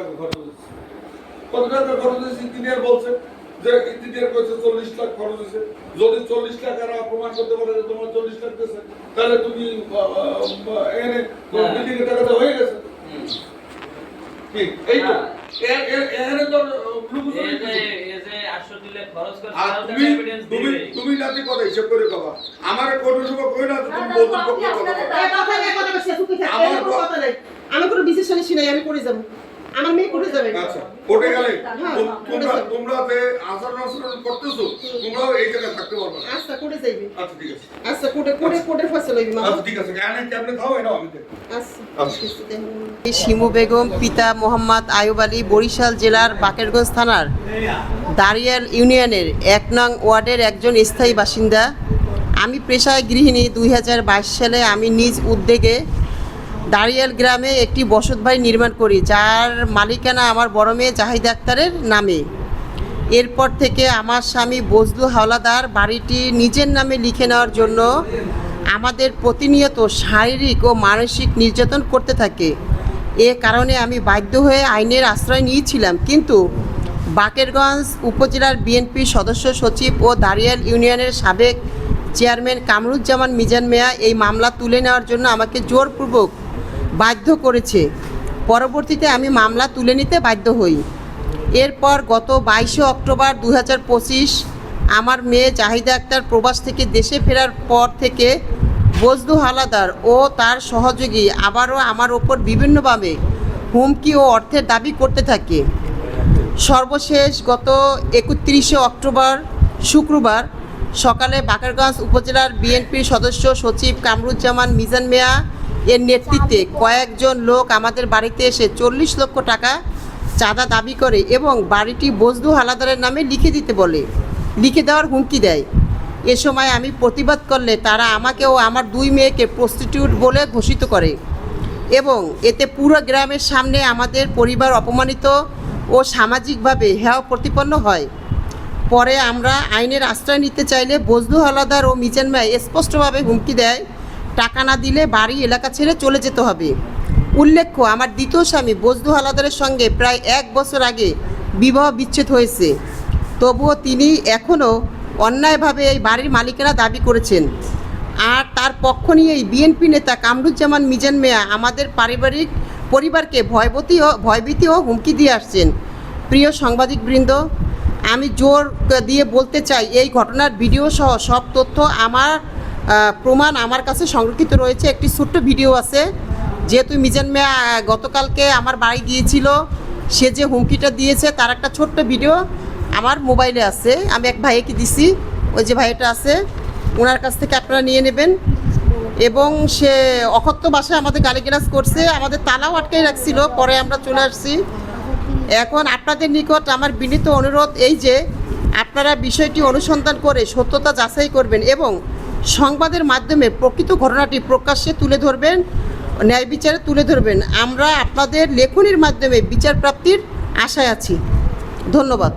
টাকা খরচ হয়েছে কত টাকা খরচ হয়েছে ইঞ্জিনিয়ার বলছে যে ইঞ্জিনিয়ার কইছে চল্লিশ লাখ খরচ হয়েছে যদি চল্লিশ লাখ আর প্রমাণ করতে পারে যে তোমার চল্লিশ লাখ দিয়েছে তাহলে তুমি এনে হ্যাঁ। বিল্ডিং এর টাকাটা হয়ে গেছে হুম। এই তো। এ- এ- এখানে তো লুকুচুরি এই যে কিছু। এই যে 800 দিলে খরচ করছে, আর তাও তো তুমি evidence তুমি দিবে। তুমি নাকি কথা হিসেব করে কবা আমার কোনো সময় কই না তুমি। আমি কোনো ডিসিশন আমি করে যাব আমার মেয়ে করে যাবে। আচ্ছা কোর্টে গেলে হ্যাঁ, তোমরা তোমরা যে আচরণ আচরণ করতেছো তোমরাও এই জায়গায় থাকতে পারবে না। আচ্ছা করে যাইবে। আচ্ছা ঠিক আছে। আচ্ছা কোটে কোটে কোটে ফসল হইবে মামা। আচ্ছা ঠিক আছে। এটা আমি আচ্ছা। এই শিমু বেগম পিতা মোহাম্মদ আয়ুব আলী বরিশাল জেলার বাকেরগঞ্জ থানার দারিয়াল ইউনিয়নের এক নং ওয়ার্ডের একজন স্থায়ী বাসিন্দা। আমি পেশায় গৃহিণী। দুই হাজার বাইশ সালে আমি নিজ উদ্যোগে দারিয়াল গ্রামে একটি বসতবাড়ি নির্মাণ করি, যার মালিকানা আমার বড় মেয়ে জাহিদ আক্তারের নামে। এরপর থেকে আমার স্বামী বজলু হাওলাদার বাড়িটি নিজের নামে লিখে নেওয়ার জন্য আমাদের প্রতিনিয়ত শারীরিক ও মানসিক নির্যাতন করতে থাকে। এ কারণে আমি বাধ্য হয়ে আইনের আশ্রয় নিয়েছিলাম, কিন্তু বাকেরগঞ্জ উপজেলার বিএনপি সদস্য সচিব ও দারিয়াল ইউনিয়নের সাবেক চেয়ারম্যান কামরুজ্জামান মিজান মিয়া এই মামলা তুলে নেওয়ার জন্য আমাকে জোরপূর্বক বাধ্য করেছে। পরবর্তীতে আমি মামলা তুলে নিতে বাধ্য হই। এরপর গত বাইশে অক্টোবর দু হাজার পঁচিশ আমার মেয়ে জাহিদা আক্তার প্রবাস থেকে দেশে ফেরার পর থেকে বজলু হালাদার ও তার সহযোগী আবারও আমার ওপর বিভিন্নভাবে হুমকি ও অর্থের দাবি করতে থাকে। সর্বশেষ গত একত্রিশে অক্টোবর শুক্রবার সকালে বাকারগঞ্জ উপজেলার বিএনপির সদস্য সচিব কামরুজ্জামান মিজান মিয়া এর নেতৃত্বে কয়েকজন লোক আমাদের বাড়িতে এসে চল্লিশ লক্ষ টাকা চাঁদা দাবি করে এবং বাড়িটি বজলু হালাদারের নামে লিখে দিতে বলে। লিখে দেওয়ার হুমকি দেয়। এ সময় আমি প্রতিবাদ করলে তারা আমাকে ও আমার দুই মেয়েকে প্রস্টিটিউট বলে ঘোষিত করে এবং এতে পুরো গ্রামের সামনে আমাদের পরিবার অপমানিত ও সামাজিকভাবে হেয় প্রতিপন্ন হয়। পরে আমরা আইনের আশ্রয় নিতে চাইলে বজলু হালাদার ও মিজান ভাই স্পষ্টভাবে হুমকি দেয় টাকা না দিলে বাড়ি, এলাকা ছেড়ে চলে যেতে হবে। উল্লেখ্য, আমার দ্বিতীয় স্বামী বজলু হালাদারের সঙ্গে প্রায় এক বছর আগে বিবাহ বিচ্ছেদ হয়েছে। তবুও তিনি এখনও অন্যায়ভাবে এই বাড়ির মালিকেরা দাবি করেছেন। আর তার পক্ষ নিয়েই বিএনপি নেতা কামরুজ্জামান মিজান মেয়া আমাদের পারিবারিক পরিবারকে ভয়ভীতি ও ভয়ভীতি ও হুমকি দিয়ে আসছেন। প্রিয় সাংবাদিকবৃন্দ, আমি জোর দিয়ে বলতে চাই, এই ঘটনার ভিডিও সহ সব তথ্য আমার প্রমাণ আমার কাছে সংরক্ষিত রয়েছে। একটি ছোট্ট ভিডিও আছে যেহেতু মিজান মিয়া গতকালকে আমার বাড়ি গিয়েছিল, সে যে হুমকিটা দিয়েছে, তার একটা ছোট্ট ভিডিও আমার মোবাইলে আছে। আমি এক ভাইকে দিছি, ওই যে ভাইটা আছে ওনার কাছ থেকে আপনারা নিয়ে নেবেন। এবং সে অকথ্য ভাষায় আমাদের গালিগালাজ করছে, আমাদের তালাও আটকাই রাখছিল, পরে আমরা চলে আসছি। এখন আপনাদের নিকট আমার বিনীত অনুরোধ এই যে, আপনারা বিষয়টি অনুসন্ধান করে সত্যতা যাচাই করবেন এবং সংবাদের মাধ্যমে প্রকৃত ঘটনাটি প্রকাশ্যে তুলে ধরবেন, ন্যায় বিচারে তুলে ধরবেন। আমরা আপনাদের লেখনির মাধ্যমে বিচার প্রাপ্তির আশায় আছি। ধন্যবাদ।